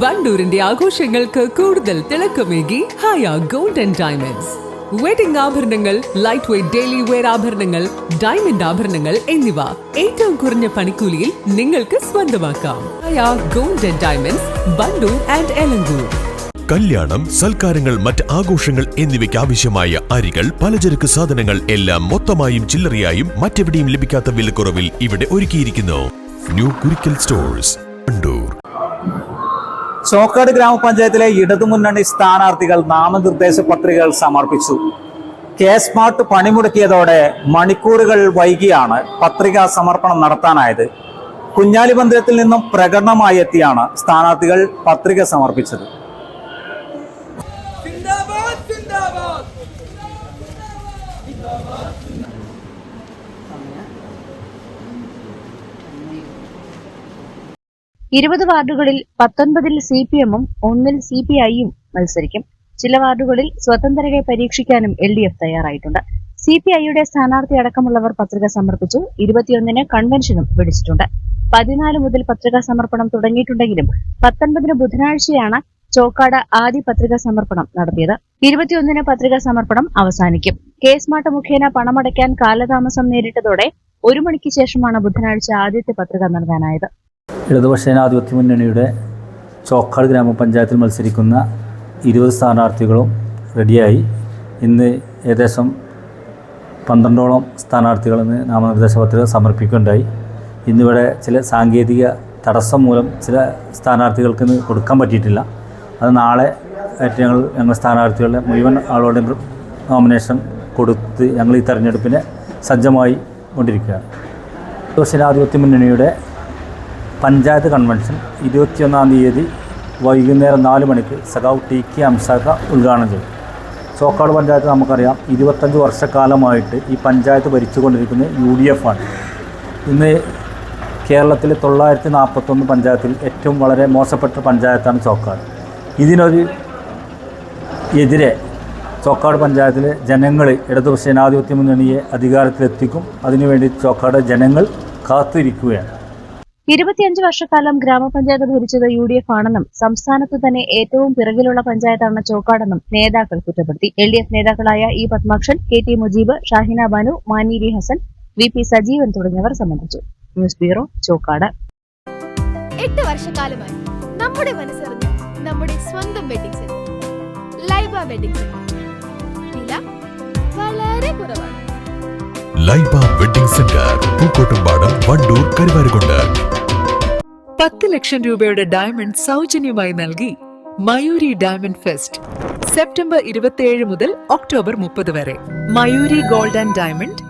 വണ്ടൂരിന്റെ ആഘോഷങ്ങൾക്ക് കൂടുതൽ തിളക്കമേകി Haya gold and diamonds. Wedding ആഭരണങ്ങൾ ലൈറ്റ് വെയ്റ്റ് ഡെയിലി വെയർ ആഭരണങ്ങൾ ഡയമണ്ട് ആഭരണങ്ങൾ എന്നിവ ഏറ്റവും കുറഞ്ഞ പണിക്കൂലിയിൽ നിങ്ങൾക്ക് സ്വന്തമാക്കാം. Haya gold and diamonds Wandoor and Elankur. കല്യാണം സൽക്കാരങ്ങൾ മറ്റ് ആഘോഷങ്ങൾ എന്നിവയ്ക്ക് ആവശ്യമായ അരികൾ പലചരക്ക് സാധനങ്ങൾ എല്ലാം മൊത്തമായും ചില്ലറയായും മറ്റെവിടെയും ലഭിക്കാത്ത വിലക്കുറവിൽ ഇവിടെ ഒരുക്കിയിരിക്കുന്നു. ന്യൂ കുരിക്കൽ സ്റ്റോഴ്സ് കണ്ടൂർ ചോക്കാട് ഗ്രാമപഞ്ചായത്തിലെ ഇടതുമുന്നണി സ്ഥാനാർത്ഥികൾ നാമനിർദ്ദേശ പത്രികകൾ സമർപ്പിച്ചു. കെ സ്മാർട്ട് പണിമുടക്കിയതോടെ മണിക്കൂറുകൾ വൈകിയാണ് പത്രികാ സമർപ്പണം നടത്താനായത്. കുഞ്ഞാലി മന്ദിരത്തിൽ നിന്നും പ്രകടനമായി എത്തിയാണ് സ്ഥാനാർത്ഥികൾ പത്രിക സമർപ്പിച്ചത്. ഇരുപത് വാർഡുകളിൽ പത്തൊൻപതിൽ സി പി എമ്മും ഒന്നിൽ സി പി ഐയും മത്സരിക്കും. ചില വാർഡുകളിൽ സ്വതന്ത്രരെ പരീക്ഷിക്കാനും എൽ ഡി എഫ് തയ്യാറായിട്ടുണ്ട്. സി പി ഐയുടെ സ്ഥാനാർത്ഥി അടക്കമുള്ളവർ പത്രിക സമർപ്പിച്ചു. ഇരുപത്തിയൊന്നിന് കൺവെൻഷനും വിളിച്ചിട്ടുണ്ട്. പതിനാല് മുതൽ പത്രികാ സമർപ്പണം തുടങ്ങിയിട്ടുണ്ടെങ്കിലും പത്തൊൻപതിന് ബുധനാഴ്ചയാണ് ചോക്കാട് ആദ്യ പത്രികാ സമർപ്പണം നടത്തിയത്. ഇരുപത്തിയൊന്നിന് പത്രികാ സമർപ്പണം അവസാനിക്കും. കേസ് മാട്ട മുഖേന പണമടയ്ക്കാൻ കാലതാമസം നേരിട്ടതോടെ ഒരു മണിക്ക് ശേഷമാണ് ബുധനാഴ്ച ആദ്യത്തെ പത്രിക നൽകാനായത്. ഇടതുപക്ഷ ജനാധിപത്യ മുന്നണിയുടെ ചോക്കാട് ഗ്രാമപഞ്ചായത്തിൽ മത്സരിക്കുന്ന ഇരുപത് സ്ഥാനാർത്ഥികളും റെഡിയായി. ഇന്ന് ഏകദേശം പന്ത്രണ്ടോളം സ്ഥാനാർത്ഥികൾ ഇന്ന് നാമനിർദ്ദേശ പത്രിക സമർപ്പിക്കുകയുണ്ടായി. ഇന്നിവിടെ ചില സാങ്കേതിക തടസ്സം മൂലം ചില സ്ഥാനാർത്ഥികൾക്ക് ഇന്ന് കൊടുക്കാൻ പറ്റിയിട്ടില്ല. അത് നാളെ ആയിട്ട് ഞങ്ങൾ ഞങ്ങൾ സ്ഥാനാർത്ഥികളുടെ മുഴുവൻ ആളുകളുടെയും നോമിനേഷൻ കൊടുത്ത് ഞങ്ങൾ ഈ തെരഞ്ഞെടുപ്പിനെ സജ്ജമായി കൊണ്ടിരിക്കുകയാണ്. ജനാധിപത്യ മുന്നണിയുടെ പഞ്ചായത്ത് കൺവെൻഷൻ ഇരുപത്തിയൊന്നാം തീയതി വൈകുന്നേരം നാല് മണിക്ക് സഖാവ് ടി കെ അംസാക്ക ഉദ്ഘാടനം ചെയ്തു ചോക്കാട് പഞ്ചായത്ത് നമുക്കറിയാം ഇരുപത്തഞ്ച് വർഷക്കാലമായിട്ട് ഈ പഞ്ചായത്ത് ഭരിച്ചുകൊണ്ടിരിക്കുന്നത് യു ഡി എഫ് ആണ്. ഇന്ന് കേരളത്തിൽ തൊള്ളായിരത്തി നാൽപ്പത്തൊന്ന് പഞ്ചായത്തിൽ ഏറ്റവും വളരെ മോശപ്പെട്ട പഞ്ചായത്താണ് ചോക്കാട്. ഇതിനൊരു എതിരെ ചോക്കാട് പഞ്ചായത്തിലെ ജനങ്ങൾ ഇടതുപക്ഷ ജനാധിപത്യ മുന്നണിയെ അധികാരത്തിലെത്തിക്കും. അതിനുവേണ്ടി ചോക്കാട് ജനങ്ങൾ കാത്തിരിക്കുകയാണ്. ഇരുപത്തിയഞ്ച് വർഷക്കാലം ഗ്രാമപഞ്ചായത്ത് ഭരിച്ചത് യു ഡി എഫ് ആണെന്നും സംസ്ഥാനത്ത് തന്നെ ഏറ്റവും പിറകിലുള്ള പഞ്ചായത്താണ് ചോക്കാടെന്നും നേതാക്കൾ കുറ്റപ്പെടുത്തി. എൽ ഡി എഫ് നേതാക്കളായ E Padmakshan K T Mujeeb Shahina Banu Mani V Hasan V P Sajeevan തുടങ്ങിയവർ സംബന്ധിച്ചു. News bureau Chokkad. എട്ട് വർഷക്കാലമായി നമ്മുടെ മനസ്സറിഞ്ഞ് നമ്മുടെ സ്വന്തം wedding centre Laiba wedding centre വില വളരെ കുറവാണ്. Laiba wedding centre Pookkottumpadam Wandoor Karuvarakundu. പത്ത് ലക്ഷം രൂപയുടെ ഡയമണ്ട് സൗജന്യമായി നൽകി മയൂരി ഡയമണ്ട് ഫെസ്റ്റ് സെപ്റ്റംബർ ഇരുപത്തിയേഴ് മുതൽ ഒക്ടോബർ മുപ്പത് വരെ. Mayuri gold and diamond